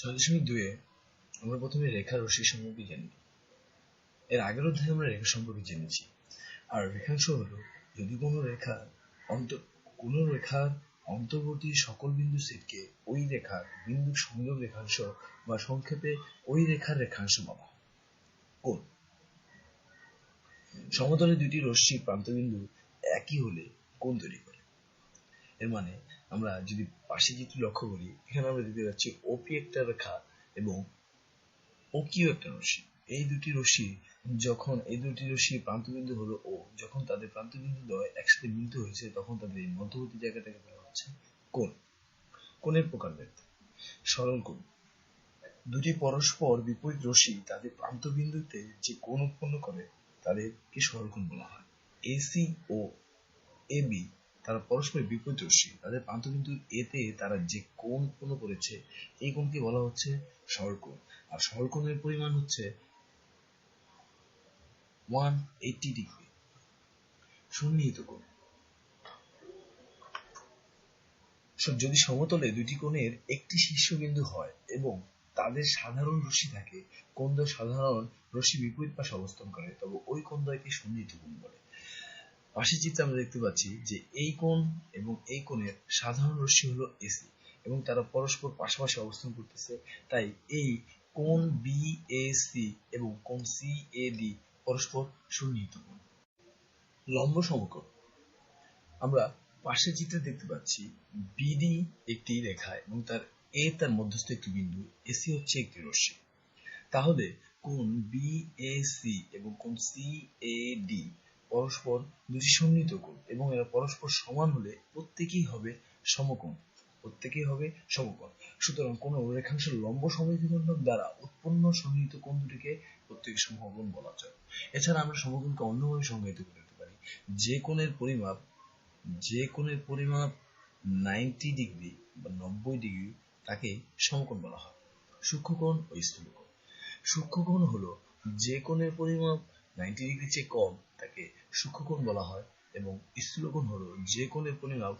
ছয় দশমিক দুয়ে আমরা প্রথমে রেখা রশ্মি সম্পর্কে জানি এর আগের অধ্যায়ে আমরা রেখা সম্পর্কে জেনেছি। আর রেখাংশ হলো, যদি কোনো রেখা অন্ত, কোনো রেখার অন্তর্বর্তী সকল বিন্দু সেটকে ওই রেখার বিন্দু সংযোগ রেখাংশ বা সংক্ষেপে ওই রেখার রেখাংশ বলা কোন? সমতলে দুটি রশ্মি প্রান্তবিন্দু একই হলে কোন তৈরি করে? এর মানে আমরা যদি পাশে চিত্র লক্ষ্য করি, এখানে আমরা দেখতে পাচ্ছি ওপি একটা রেখা এবং ওকিউ একটা রশ্মি। এই দুটি রশ্মি যখন, এই দুটি রশ্মি প্রান্তবিন্দু হলো ও যখন তাদের প্রান্তবিন্দু দ্বয় একসাথে মিলিত হয়েছে, তখন তাদের মধ্যবর্তী জায়গাটাকে বলা হচ্ছে কোণ। কোণের প্রকারভেদ। সরল কোণ দুটি পরস্পর বিপরীত রশ্মি তাদের প্রান্তবিন্দুতে যে কোণ উৎপন্ন করে, তাদেরকে সরল কোণ বলা হয়। এসি ও এবি তারা পরস্পর বিপরীত রশ্মি তাদের প্রান্তবিন্দু এতে তারা যে কোণ উৎপন্ন করেছে, এই কোণকে বলা হচ্ছে সরলকোণ আর সরলকোণের পরিমাণ হচ্ছে ওয়ান এইটি ডিগ্রি। সন্নিহিত কোণ। যদি সমতলে দুটি কোণের একটি শীর্ষবিন্দু হয় এবং তাদের সাধারণ রশ্মি থাকে দ্বয় সাধারণ রশ্মি বিপরীত পাশে অবস্থান করে, তবে ওই কোণ দ্বয়কে সন্নিহিত কোণ বলে। পাশের চিত্রে আমরা দেখতে পাচ্ছি যে এই কোণ এবং এই কোণের সাধারণ রশ্মি হলো এসি এবং তারা পরস্পর পাশাপাশি অবস্থান করতেছে। তাই এই কোণ বি এ সি এবং কোণ সি এ ডি পরস্পর সন্নিহিত কোণ। লম্ব সমকোণ। আমরা পাশের চিত্রে দেখতে পাচ্ছি বিডি একটি রেখা এবং তার এ তার মধ্যস্থ একটি বিন্দু এসি হচ্ছে একটি রশ্মি। তাহলে কোণ বি এ সি এবং কোণ সি এ ডি পরস্পর দুটি সন্নিহিত এবং এরা পরস্পর সমান হলে প্রত্যেকেই হবে সমকোণ, প্রত্যেকেই হবে সমকোণ। সুতরাং কোন রেখাংশের লম্ব সমীকরণ দ্বারা উৎপন্ন সন্নিহিত কোণ দুটিকে প্রত্যেক সমকোণ বলা যায়। এছাড়া আমরা সমকোণকে অন্যভাবে সংজ্ঞায়িত করতে পারি। যে কোণের পরিমাপ, যে কোণের পরিমাপ নাইনটি ডিগ্রি বা নব্বই ডিগ্রি তাকে সমকোণ বলা হয়। সূক্ষ্মকোণ ও স্থূলকোণ। সূক্ষ্মকোণ হলো যে কোণের পরিমাপ নাইনটি ডিগ্রি চেয়ে কম তাকে সূক্ষ্মকোণ বলা হয় এবং স্থূলকোণ হলো যে কোণের পরিমাপ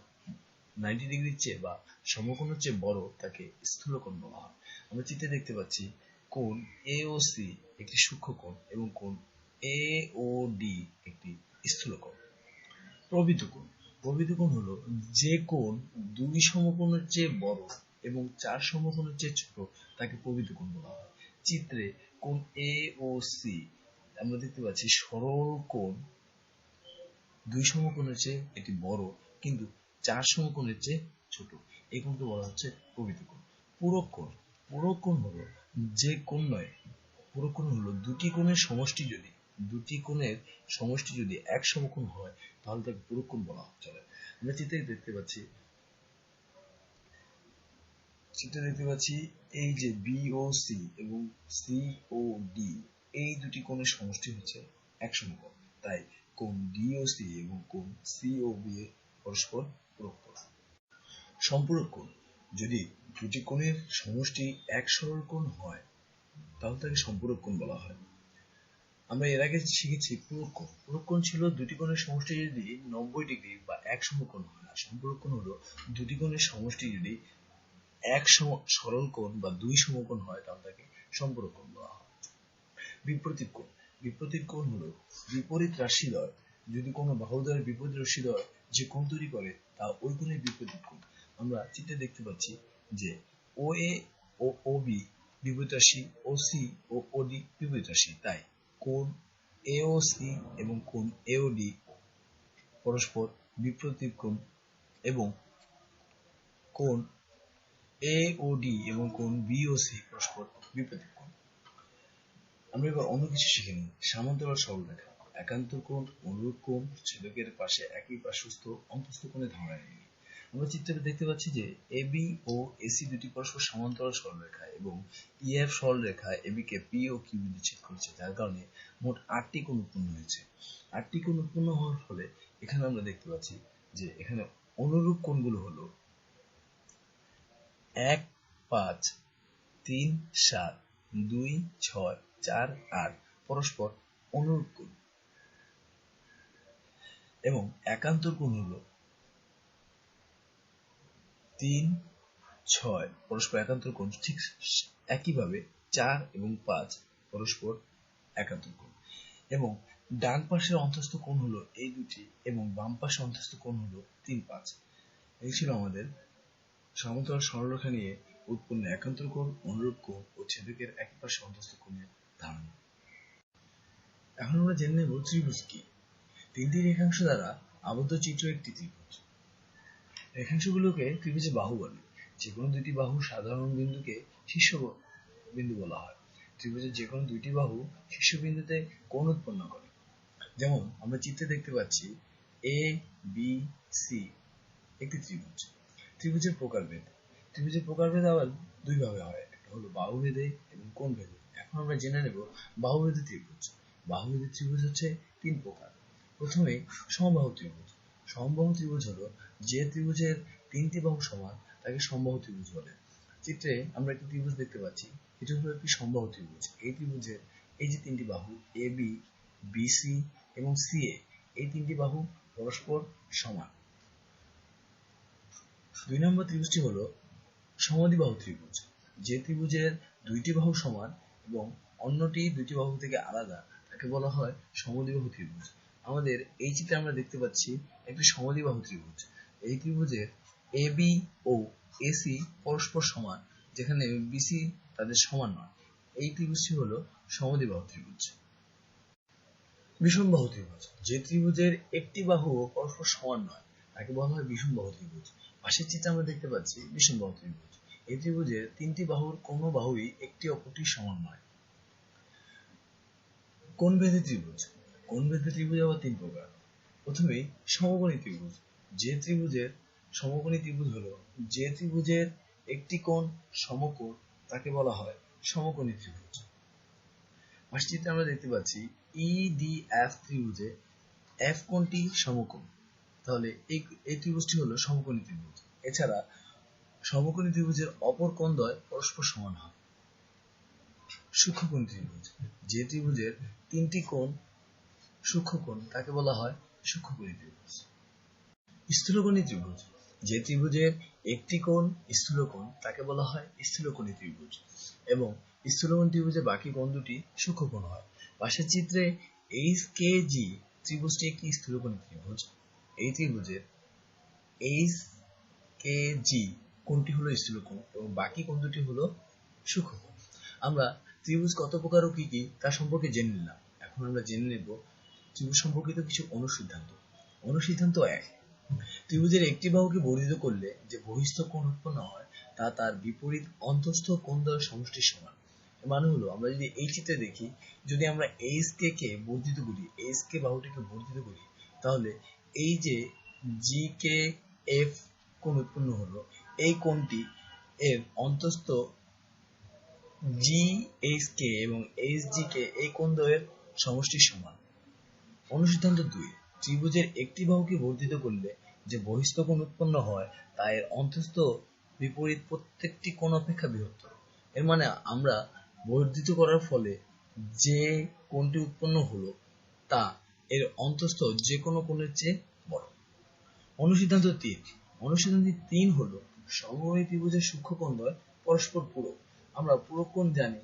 নাইনটি ডিগ্রির চেয়ে বা সমকোণের চেয়ে বড় তাকে স্থূলকোণ বলা হয়। আমরা চিত্রে দেখতে পাচ্ছি কোণ এ ও সি একটি সূক্ষ্মকোণ এবং কোণ এ ও ডি একটি স্থূলকোণ। প্রবৃত কোণ। প্রবৃত কোণ হলো যে কোণ দুই সমকোণের চেয়ে বড় এবং চার সমকোণের চেয়ে ছোট তাকে প্রবৃত কোণ বলা হয়। চিত্রে কোণ এ ও সি আমরা দেখতে পাচ্ছি সরল কোণ দুই সমকোণের চেয়ে এটি বড়, কিন্তু চার সমকোণের চেয়ে ছোট। এই কোণকে বলা হচ্ছে প্রকৃত কোণ। পূরক কোণ পূরক কোণ হলো যে কোণ নয় পূরক কোণ হলো দুটি কোণের সমষ্টি যদি, দুটি কোণের সমষ্টি যদি এক সমকোণ হয়, তাহলে তাকে পূরক কোণ বলা চলে, আমরা চিত্রে দেখতে পাচ্ছি, চিত্রে দেখতে পাচ্ছি এই যে বি ও সি এবং সি ও ডি এই দুটি কোণের সমষ্টি হচ্ছে এক সমকোণ। তাই কোণ ডি ও সি এবং কোণ সি ও বি এর পরস্পর পূরক কোণ সম্পূরক কোণ, যদি দুটি কোণের সমষ্টি এক সরল কোণ হয়, তাহলে তাকে সম্পূরক কোণ বলা হয়। আমরা এর আগে শিখেছি পূরক কোণ। পূরক কোণ ছিল দুটি কোণের সমষ্টি যদি নব্বই ডিগ্রি বা এক সমকোণ হয় না সম্পূরক কোণ হলো দুটি কোণের সমষ্টি যদি এক সরল কোণ বা দুই সমকোণ হয়, তাহলে তাকে সম্পূরক কোণ বলা হয়। বিপরীত কোণ বিপরীত কোণ হলো বিপরীত রাশিদ্বয় যদি কোনো বাহুদ্বয়ের বিপরীত রাশিদ্বয় যে কোণ তৈরি করে, তা ওই কোণের বিপরীত কোণ। আমরা চিত্রে দেখতে পাচ্ছি যে ও এ ও ও বি বিপরীত রাশি ও সি ও ও ডি বিপরীত রাশি। তাই কোণ এ ও সি এবং কোণ এ ও ডি পরস্পর বিপরীত কোণ এবং কোণ এ ও ডি এবং কোণ বি ও সি পরস্পর বিপরীত কোণ। আমরা এবার অন্য কিছু শিখে নিই। সামান্তরাল সরলরেখা একান্তর কোণ, অনুরূপ কোণ, ছেদকের পাশে একই পার্শ্বস্থ অন্তস্থ কোণের ধারণা নিই। আমরা চিত্রে দেখতে পাচ্ছি যে এবি ও এসি দুটি পরস্পর সমান্তরাল সরলরেখা এবং ইএফ সরলরেখা এবি কে পি ও কিউ বিন্দু ছেদ করেছে, যার কারণে মোট আটটি কোণ উৎপন্ন হয়েছে। আটটি কোণ উৎপন্ন হওয়ার ফলে এখানে আমরা দেখতে পাচ্ছি যে এখানে অনুরূপ কোণগুলো হলো এক, পাঁচ, তিন, সাত, দুই, ছয় চার আট পরস্পর অনুরূপ কোণ এবং একান্তর কোণ হলো তিন, ছয়। পরস্পর একান্তর কোণ ঠিক একইভাবে চার এবং পাঁচ পরস্পর একান্তর কোণ এবং ডান পাশের অন্তস্থ কোণ হলো এই দুটি এবং বাম পাশে অন্তস্থ কোণ হলো তিন, পাঁচ। এই ছিল আমাদের সমান্তরাল সরলরেখা নিয়ে উৎপন্ন একান্তর কোণ, অনুরূপ কোণ ও ছেদকের এক পাশে অন্তস্থ কোণের ধারণা এখন আমরা জেনে নেব ত্রিভুজ কি। তিনটি রেখাংশ দ্বারা আবদ্ধ চিত্র একটি ত্রিভুজ। রেখাংশগুলোকে ত্রিভুজের বাহু বলে। যে কোনো দুটি বাহু সাধারণ বিন্দুকে শীর্ষ বিন্দু বলা হয়। ত্রিভুজের যে কোনো দুইটি বাহু শীর্ষবিন্দুতে কোণ উৎপন্ন করে। যেমন, আমরা চিত্রে দেখতে পাচ্ছি এ বি সি একটি ত্রিভুজ। ত্রিভুজের প্রকারভেদ। ত্রিভুজের প্রকারভেদ আবার দুই ভাবে হয়। একটা হলো বাহুভেদে এবং কোণ ভেদে এখন আমরা জেনে নেব বাহুভেদে ত্রিভুজ। বাহুভেদে ত্রিভুজ হচ্ছে তিন প্রকার। প্রথমে সমবাহু ত্রিভুজ। সমবাহু ত্রিভুজ হলো যে ত্রিভুজের তিনটি বাহু সমান, তাকে সমবাহু ত্রিভুজ বলে। চিত্রে আমরা একটি ত্রিভুজ দেখতে পাচ্ছি। এটি হলো একটি সমবাহু ত্রিভুজ। এই ত্রিভুজের এই যে তিনটি বাহু এ বি বিসি এবং সিএ এই তিনটি বাহু পরস্পর সমান। দুই নম্বর ত্রিভুজটি হলো সমদ্বিবাহু ত্রিভুজ। যে ত্রিভুজের দুইটি বাহু সমান এবং অন্যটি দুইটি বাহু থেকে আলাদা, তাকে বলা হয় সমদ্বিবাহু ত্রিভুজ। আমাদের এই চিত্রে আমরা দেখতে পাচ্ছি একটি সমদ্বিবাহু ত্রিভুজ। এই ত্রিভুজের এ বি ও এসি পরস্পর সমান, যেখানে বিসি তাদের সমান নয়। এই ত্রিভুজটি হলো সমদ্বিবাহু ত্রিভুজ। বিষমবাহু ত্রিভুজ। যে ত্রিভুজের একটি বাহু পরস্পর সমান নয়, তাকে বলা হয় বিষমবাহু ত্রিভুজ। পাশের চিত্রে আমরা দেখতে পাচ্ছি বিষমবাহু ত্রিভুজ। এই ত্রিভুজের তিনটি বাহুর কোনো বাহুই একটি অপরটির সমান নয়। কোন ভেদে ত্রিভুজ? কোন ভেদে ত্রিভুজ আবার তিন প্রকার। প্রথমে সমকোণী ত্রিভুজ। যে ত্রিভুজের সমকোণী ত্রিভুজ হলো, যে ত্রিভুজের একটি কোণ সমকোণ, তাকে বলা হয় সমকোণী ত্রিভুজ। পাশের আমরা দেখতে পাচ্ছি ইডিএফ ত্রিভুজে এফ কোণটি সমকোণ। তাহলে এই ত্রিভুজটি হলো সমকোণী ত্রিভুজ। এছাড়া সমকোণী ত্রিভুজের অপর কোণদ্বয় পরস্পর সমান হয়। সূক্ষ্মকোণ ত্রিভুজ, যে ত্রিভুজের তিনটি কোণ সূক্ষ্মকোণ তাকে বলা হয় সূক্ষ্মকোণী ত্রিভুজ। স্থূলকোণী ত্রিভুজ, যে ত্রিভুজের একটি কোণ স্থূলকোণ, তাকে বলা হয় স্থূলকোণী ত্রিভুজ। এবং স্থূলকোণ ত্রিভুজের বাকি কোণ দুটি সূক্ষ্মকোণ হয়। পাশের চিত্রে এইচ কে জি ত্রিভুজটি একটি স্থূলকোণী ত্রিভুজ। এই ত্রিভুজের এইচ কে জি কোণটি হলো স্থূলকোণ এবং বাকি কোণ দুটি হলো সূক্ষ্মকোণ। আমরা ত্রিভুজ কত প্রকার ও কি কি তা সম্পর্কে জেনে নিলাম। এখন আমরা জেনে নেব ত্রিভুজ সম্পর্কিত কিছু অনুসিদ্ধান্ত। অনুসিদ্ধান্ত এক, ত্রিভুজের একটি বাহুকে বর্ধিত করলে যে বহিস্থ কোণ উৎপন্ন হয়, তা তার বিপরীত অন্তস্থ কোণ দ্বয়ের সমষ্টির সমান। মানে হলো, আমরা যদি এই চিত্রে দেখি, যদি আমরা এইচ কে কে বর্ধিত করি এইচ কে বাহুটিকে বর্ধিত করি, তাহলে এই যে জি কে এফ কোণ উৎপন্ন হলো এই কোণটি এর অন্তস্থ জি এইচ কে এবং এইচ জি কে এই কোণ দ্বয়ের সমষ্টির সমান। অনুসিদ্ধান্ত দুই, ত্রিভুজের একটি বাহুকে বর্ধিত করলে যে বহিস্থ কোণ উৎপন্ন হয়, তা এর অন্তস্থ বিপরীত প্রত্যেকটি কোণ অপেক্ষা বৃহত্তর। এর মানে আমরা বর্ধিত করার ফলে যে কোণটি উৎপন্ন হলো, তা এর অন্তস্থ যে কোনো কোণের চেয়ে বড়। অনুসিদ্ধান্ত তিন অনুসিদ্ধান্ত তিন হলো সমবাহী ত্রিভুজের সূক্ষ্ম কোণদ্বয় পরস্পর পূরক আমরা পূরক কোণ জানি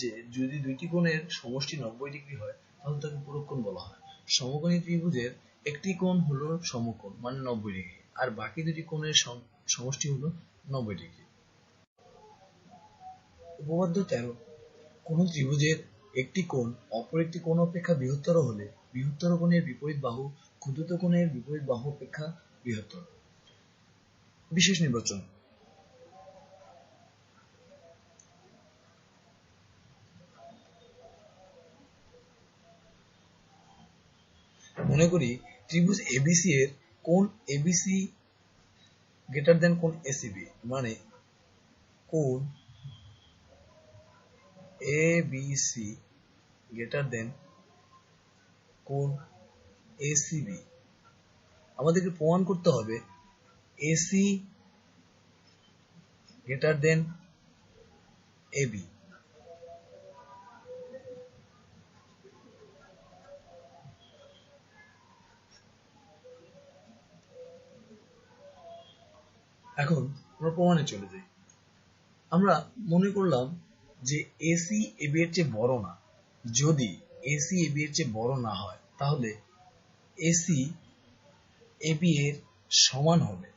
যে যদি দুইটি কোণের সমষ্টি নব্বই ডিগ্রি হয়, তাহলে তাকে পূরক কোণ বলা হয়। সমকোণী ত্রিভুজের একটি কোণ হলো সমকোণ মানে নব্বই ডিগ্রি, আর বাকি দুটি কোণের সমষ্টি হলো নব্বই ডিগ্রি। উপপাদ্য তেরো। কোন ত্রিভুজের একটি কোণ অপর একটি কোণ অপেক্ষা বৃহত্তর হলে বৃহত্তর কোণের বিপরীত বাহু ক্ষুদ্রতর কোণের বিপরীত বাহু অপেক্ষা বৃহত্তর। বিশেষ নির্বাচন। মনে করি ত্রিভুজ এবিসি এর কোণ এবিসি গ্রেটার দেন কোন এসিবি মানে কোণ এবিসি গ্রেটার দেন কোন এসিবি আমাদেরকে প্রমাণ করতে হবে এসি গ্রেটার দেন এবি এখন আমরা প্রমাণে চলে যাই। আমরা মনে করলাম যে এসি এবি এর চেয়ে বড় না। যদি এসি এবি এর চেয়ে বড় না হয়, তাহলে এসি এবি এর সমান হবে।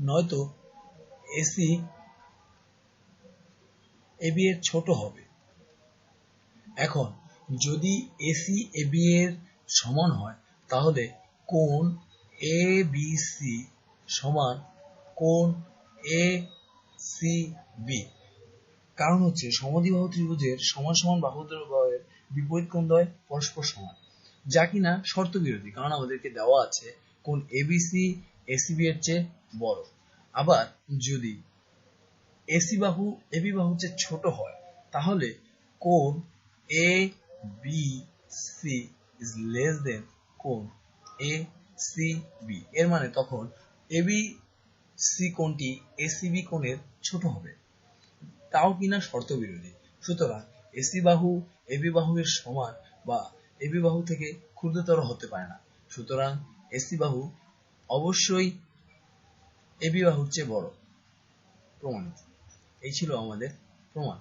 নয়তো এসি এবি এর ছোট হবে। এখন যদি এসি এবি এর সমান হয়, তাহলে কোণ এ বি সি সমান কোণ এ সি বি কারণ হচ্ছে সমদ্বিবাহু ত্রিভুজের সমান সমান বাহুদ্বয়ের বিপরীত কোণদ্বয় পরস্পর সমান, যা কিনা শর্ত বিরোধী, কারণ আমাদেরকে দেওয়া আছে কোণ এবিসি এসিবি এর চেয়ে বড়। আবার যদি এসি বাহু এবি বাহু চেয়ে ছোট হয়, তাহলে কোণ A B C is less than কোণ এ সি বি এর মানে তখন এবি সি কোণটি এসিবি কোণের ছোট হবে। তাও কিনা শর্ত বিরোধী। সুতরাং এসি বাহু এবি বাহু এর সমান বা এবি বাহু থেকে ক্ষুদ্রতর হতে পারে না। সুতরাং এসি বাহু অবশ্যই এবি বাহুর চেয়ে বড় প্রমাণিত এই ছিল আমাদের প্রমাণ।